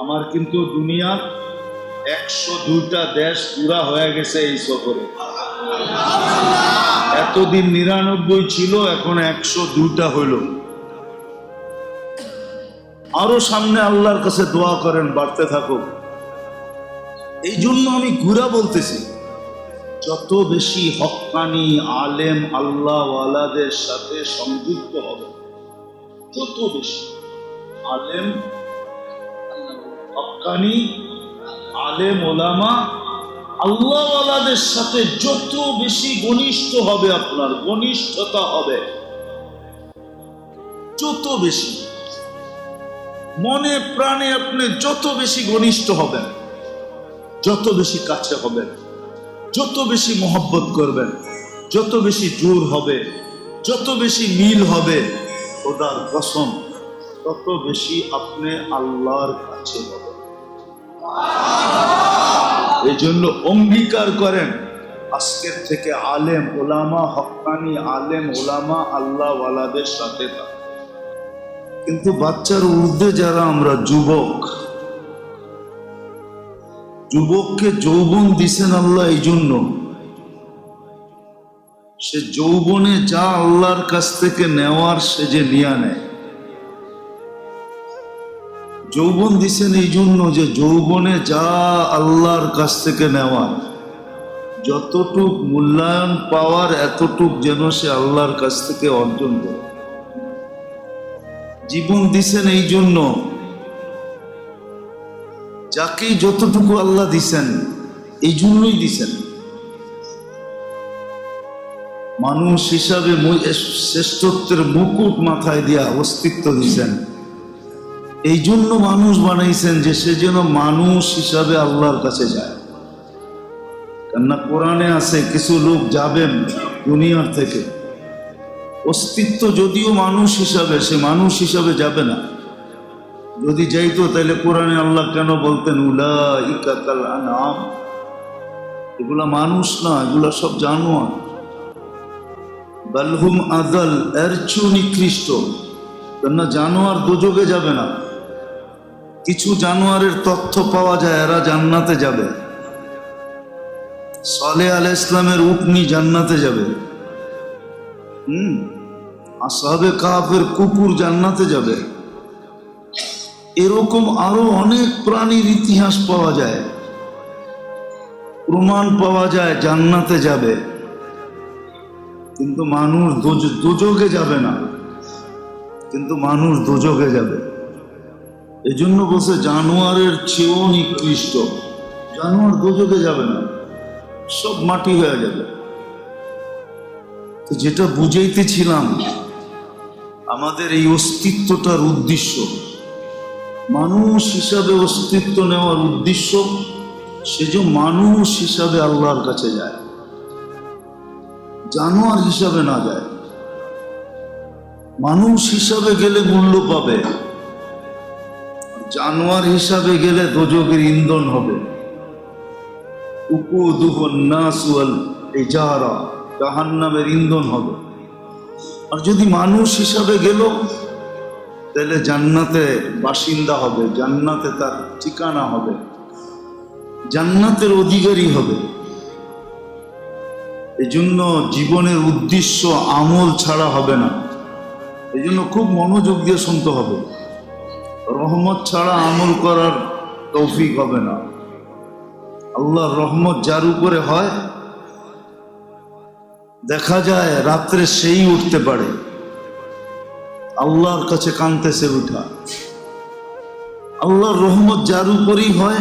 আমার কিন্তু দুনিয়ার একশো দুইটা দেশ পুরা হয়ে গেছে এই সফরে। এতদিন নিরানব্বই ছিল, এখন একশো দুইটা হইল। আরও সামনে আল্লাহর কাছে দোয়া করেন, বাড়তে থাকুক। এই জন্য আমি ঘুরা বলতেছি, যত বেশি হক্কানি আলেম আল্লাহওয়ালাদের সাথে সংযুক্ত হবে যত বেশি। আলেম হক্কানি আলেম, ওলামা আল্লাহওয়ালাদের সাথে যত বেশি ঘনিষ্ঠ হবে আপনার, ঘনিষ্ঠতা হবে। যত বেশি। মনে, প্রাণে আপনি যত বেশি ঘনিষ্ঠ হবেন, যত বেশি কাছে হবেন, যত বেশি মহব্বত করবেন, যত বেশি জোর হবে, যত বেশি মিল হবে, খোদার কসম, তত বেশি আপনি আল্লাহর কাছে হবেন। এই জন্য অঙ্গীকার করেন। আজকের থেকে আলেম, ওলামা হক্কানি আলেম, ওলামা আল্লাহওয়ালাদের সাথে কিন্তু বাচ্চার ঊর্ধ্বে যারা আমরা, যুবক। যুবককে যৌবন দিছেন আল্লাহ এই জন্য সে যৌবনে যা আল্লাহর কাছ থেকে নেওয়ার সে যে নিয়া নেয়। যৌবন দিছেন এই জন্য যে যৌবনে যা আল্লাহর কাছ থেকে নেওয়া যতটুক মূল্যায়ন পাওয়ার এতটুক যেন সে আল্লাহর কাছ থেকে অর্জন করে। জীবন দিছেন এই জন্য, যাকেই যতটুকু আল্লাহ দিছেন, এই জন্যই দিছেন। মানুষ হিসাবে শ্রেষ্ঠত্বের মুকুট মাথায় দিয়া অস্তিত্ব দিছেন। এই জন্য মানুষ বানাইছেন যে সে যেন মানুষ হিসাবে আল্লাহর কাছে যায়। কেননা কোরআনে আছে, কিছু লোক যাবেন দুনিয়ার থেকে। অস্তিত্ব যদিও মানুষ হিসাবে, সে মানুষ হিসাবে যাবে না। যদি যাইতো তাহলে কোরআনে আল্লাহ কেন বলতেন উলা ইকাকাল এগুলা মানুষ না, এগুলা সব জানোয়ার। বালহুম আদাল এর চেয়েও নিকৃষ্ট। কেননা জানোয়ার দুযোগে যাবে না। কিছু জানোয়ারের তথ্য পাওয়া যায়, এরা জান্নাতে যাবে। সালে আল ইসলামের উটনি জান্নাতে যাবে। হুম? আসাবে কাফের কুকুর জান্নাতে যাবে। এরকম আরও অনেক প্রাণীর ইতিহাস পাওয়া যায়। প্রমাণ পাওয়া যায়, জান্নাতে যাবে। কিন্তু মানুষ দোজ- দোজগে যাবে না। কিন্তু মানুষ দোজগে যাবে। এই জন্য বলছে, জানোয়ারের চেয়েও নিকৃষ্ট। জানোয়ার দোজগে যাবে না। সব মাটি হয়ে যাবে। তো যেটা বুঝাইতেছিলাম, আমাদের এই অস্তিত্বটার উদ্দেশ্য। মানুষ হিসাবে অস্তিত্ব নেওয়ার উদ্দেশ্য সে যে মানুষ হিসাবে আল্লাহর কাছে যায়। জানোয়ার হিসাবে না যায়। মানুষ হিসাবে গেলে মূল্য পাবে। জানোয়ার হিসাবে গেলে দোজকের ইন্ধন হবে। নাসুয়াল এজারা জাহান্নামের ইন্ধন হবে। আর যদি মানুষ হিসাবে গেল, তাহলে জান্নাতে বাসিন্দা হবে, জান্নাতে তার ঠিকানা হবে, জান্নাতের অধিকারী হবে। এই জন্য জীবনের উদ্দেশ্য আমল ছাড়া হবে না। এই জন্য খুব মনোযোগ দিয়ে শুনতে হবে। রহমত ছাড়া আমল করার তৌফিক হবে না। আল্লাহর রহমত যার উপরে হয়, দেখা যায় রাত্রে সেই উঠতে পারে। আল্লাহর কাছে কানতেছে উঠা। আল্লাহর রহমত যার উপরই হয়,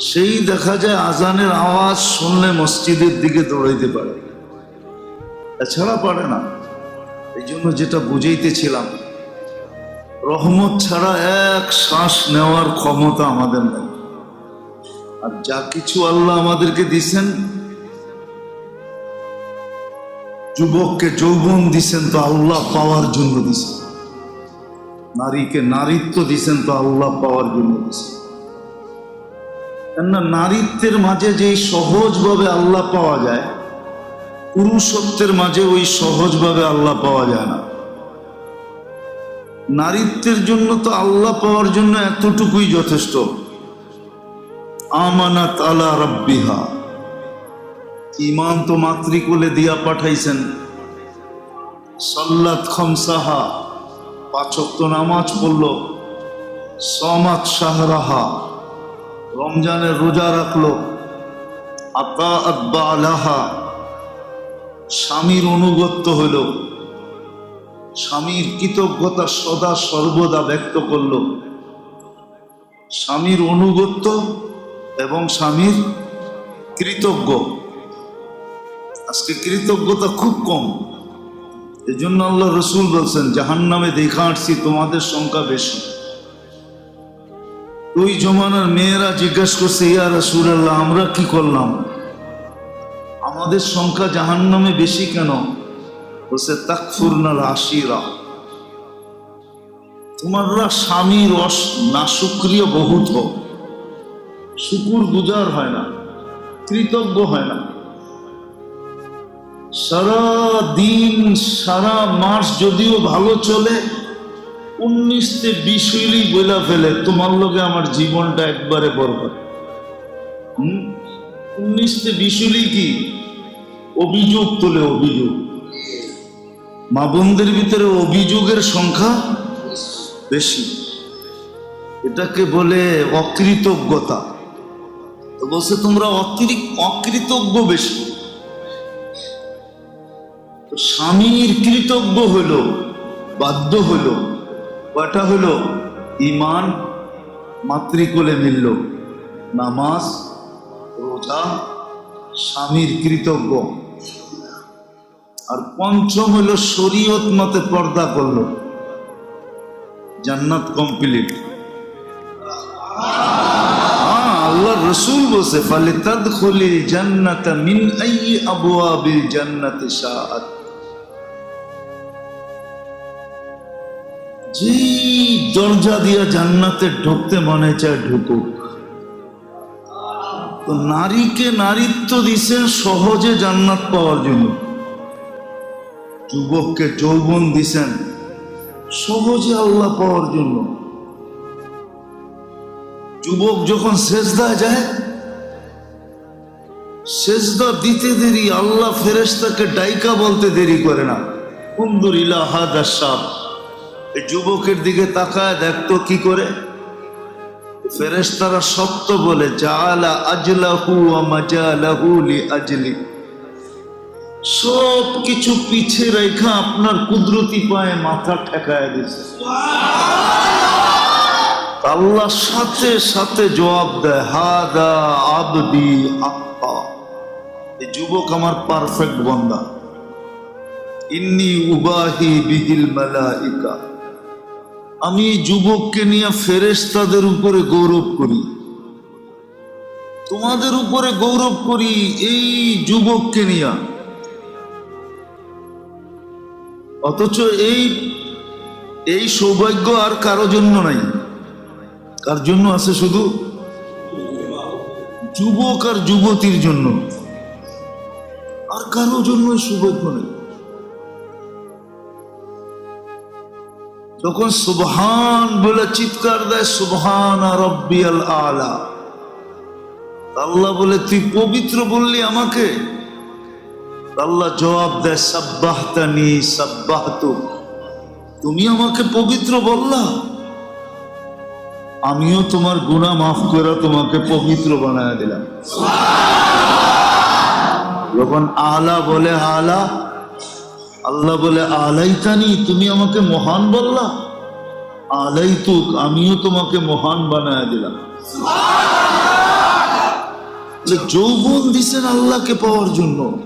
সেই দেখা যায় আজানের আওয়াজ শুনলে মসজিদের দিকে দৌড়াইতে পারে। এছাড়া পারে না। এই জন্য যেটা বুঝাইতেছিলাম রহমত ছাড়া এক শ্বাস নেওয়ার ক্ষমতা আমাদের নেই। আর যা কিছু আল্লাহ আমাদেরকে দিছেন, যুবককে যৌবন দিছেন তো আল্লাহ পাওয়ার জন্য দিছেন। নারীকে নারীত্ব দিছেন তো আল্লাহ পাওয়ার জন্য দিছেন। কেননা নারীত্বের মাঝে যেই সহজভাবে আল্লাহ পাওয়া যায়, পুরুষত্বের মাঝে ওই সহজভাবে আল্লাহ পাওয়া যায় না। নারীত্বের জন্য তো আল্লাহ পাওয়ার জন্য এতটুকুই যথেষ্ট। আমানাত আলা রব্বিহা। ইমান তো মাতৃকুলে দিয়া পাঠাইছেন। সাল্লাত খমসাহা। পাচক তো নামাজ পড়ল। সমাজ শাহরাহা রমজানের রোজা রাখল। আতা আব্বা আলাহা স্বামীর অনুগত্য হইল। স্বামীর কৃতজ্ঞতা সদা সর্বদা ব্যক্ত করল। স্বামীর অনুগত্য এবং স্বামীর কৃতজ্ঞ। আজকে কৃতজ্ঞতা খুব কম। এই জন্য আল্লাহ রসুল বলছেন জাহান নামে দেখা আসছি, তোমাদের সংখ্যা বেশি। ওই জমানার মেয়েরা জিজ্ঞাসা করছে, ইয়া রসুল আল্লাহ আমরা কি করলাম? আমাদের সংখ্যা জাহান নামে বেশি কেন? বলছে তাকফুরনাল আশিরা তোমাররা স্বামীর অস নাসুক্রিয় বহুত হোক। শুকুর গুজার হয় না, কৃতজ্ঞ হয় না। সারা দিন, সারা মাস যদিও ভালো চলে উনিশতে বিশ হইলেই বইলা ফেলে, তোমার লোকে আমার জীবনটা একবারে বরবাদ। হুম? উনিশতে বিশ হইলেই কি? অভিযোগ তোলে, অভিযোগ। মা বোনদের ভিতরে অভিযোগের সংখ্যা বেশি। এটাকে বলে অকৃতজ্ঞতা। তো বলছে, তোমরা অকৃতজ্ঞ বেশি। স্বামীর কৃতজ্ঞ হইল বাধ্য হইল কয়টা হইল ইমান মাতৃকুলে মিলল, নামাজ, রোজা, স্বামীর কৃতজ্ঞ। আর পঞ্চম হইল শরীয়ত মতে পর্দা করল। জান্নাত কমপ্লিট আল্লাহ রসুল বসে তদ জান্নাত মিন আই যেই দরজা দিয়া জান্নাতে ঢুকতে মনে চায় ঢুকুক। তো নারীকে নারীত্ব দিছেন সহজে জান্নাত পাওয়ার জন্য। যুবককে যৌবন দিছেন। সহজে আল্লাহ পাওয়ার জন্য। যুবক যখন সেজদা যায়, সেজদা দিতে দেরি, আল্লাহ ফেরেশতাকে ডাইকা বলতে দেরি করে না। কুন্দুর ইলাহাদ সাপ যুবকের দিকে তাকায় দেখতো কি করে? ফেরেশতারা শক্ত বলে জালা আজলাহু ওয়া মাজালাহু লি আজলি। সব কিছু পিছে রেখা আপনার কুদরতি পায়ে মাথা ঠেকায় দিছে। আল্লাহ সাথে সাথে জবাব দেয়, হাদা আবদি হাক্কা এই যুবক আমার পারফেক্ট বন্দা। ইন্নি উবাহি বিহিল মালাইকা। আমি যুবককে নিয়ে ফেরেশতাদের উপরে গৌরব করি। তোমাদের উপরে গৌরব করি এই যুবককে নিয়ে। অথচ এই এই সৌভাগ্য আর কারও জন্য নাই। কার জন্য আছে শুধু যুবক আর যুবতীর জন্য। আর কারও জন্য সৌভাগ্য নেই। তখন সুবহান বলে চিৎকার দেয়, সুবহান রব্বিয়াল আলা। আল্লাহ বলে, তুই পবিত্র বললি আমাকে। আল্লাহ জবাব দেয়, সাব্বাহতানি, সাব্বাহতু। তুমি আমাকে পবিত্র বললা। আমিও তোমার গুণা মাফ করে তোমাকে পবিত্র বানায় দিলাম। যখন আলা বলে আলা, আল্লাহ বলে আলাইতানি, তুমি আমাকে মহান বললা। আলাইতুক, আমিও তোমাকে মহান বানায় দিলাম। যৌবন দিছেন আল্লাহকে পাওয়ার জন্য।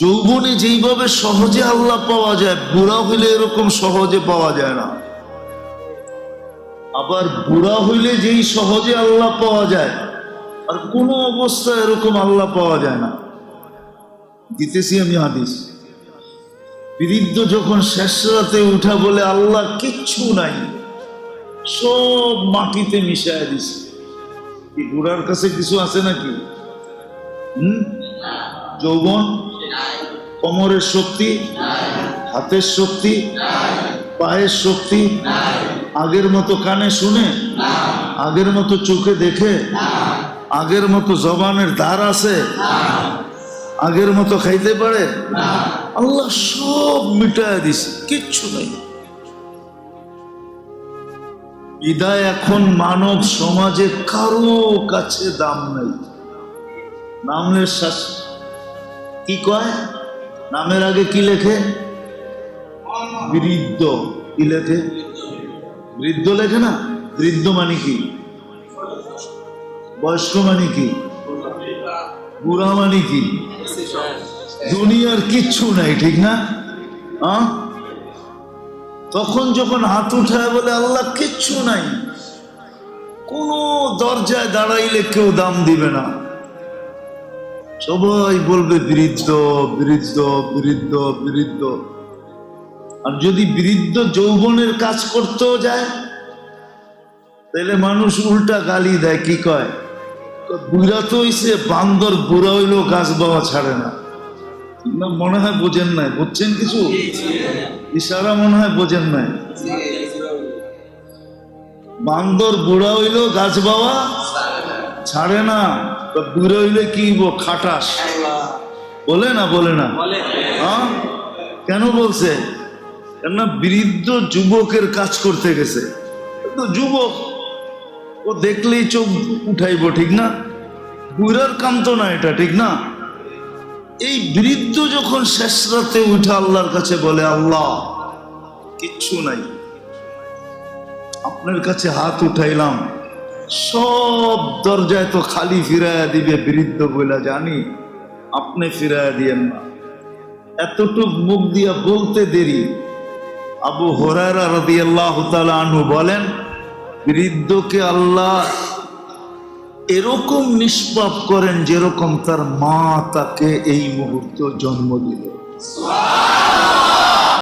যৌবনে যেইভাবে সহজে আল্লাহ পাওয়া যায়, বুড়া হইলে এরকম সহজে পাওয়া যায় না। আবার বুড়া হইলে যেই সহজে আল্লাহ পাওয়া যায়, আর কোনো অবস্থায় এরকম আল্লাহ পাওয়া যায় না। দিতেছি আমি হাদিস। বৃদ্ধ যখন শেষ রাতে উঠা বলে, আল্লাহ কিচ্ছু নাই, সব মাটিতে মিশায় দিছে। বুড়ার কাছে কিছু আছে নাকি? হুম? যৌবন? কোমরের শক্তি, হাতের শক্তি, পায়ের শক্তি, আগের মতো কানে শুনে, আগের মতো চোখে দেখে, আগের মতো জবানের দ্বার আছে, আগের মতো খাইতে পারে, আল্লাহ সব মিটায় দিছে, কিচ্ছু নাই। বিদায় এখন মানব সমাজে কারও কাছে দাম নাই। শাস কি কয়? নামের আগে কি লেখে? বৃদ্ধ। কি লেখে? বৃদ্ধ লেখে না? বৃদ্ধ মানে কি? বয়স্ক মানে কি? বুড়া মানে কি? দুনিয়ার কিচ্ছু নাই, ঠিক না? তখন যখন হাত উঠায় বলে, আল্লাহ, কিচ্ছু নাই। কোন দরজায় দাঁড়াইলে কেউ দাম দিবে না। সবাই বলবে বৃদ্ধ বৃদ্ধ বৃদ্ধ বৃদ্ধ। আর যদি বৃদ্ধ যৌবনের কাজ করতেও যায়, তাহলে মানুষ উল্টা গালি দেয়, কি কয়? বুড়া তো হইছে, বান্দর, বুড়া হইলেও গাছ বাবা ছাড়ে না। না, মনে হয় বোঝেন নাই। বুঝছেন কিছু? ইশারা মনে হয় বোঝেন নাই। বান্দর, বুড়া হইলেও গাছ বাবা ছাড়ে না। বুড়া হইলে কি খাটাস। বলে না বলে না। হ্যাঁ? কেন বলছে? কেননা বৃদ্ধ যুবকের কাজ করতে গেছে। তো যুবক ও দেখলেই চোখ উঠাইবো ঠিক না? বুড়ার কাম তো না এটা ঠিক না? এই বৃদ্ধ যখন শেষ রাতে উঠে আল্লাহর কাছে বলে আল্লাহ কিচ্ছু নাই। আপনার কাছে হাত উঠাইলাম। সব দরজায় তো খালি ফিরাইয়া দিবে বৃদ্ধ বলে জানি, আপনি ফিরাইয়া দিয়েন না। এতটুক মুখ দিয়া বলতে দেরি। আবু হরারা আল্লাহ বলেন, বৃদ্ধকে আল্লাহ এরকম নিষ্পাপ করেন যেরকম তার মা তাকে এই মুহূর্ত জন্ম দিল।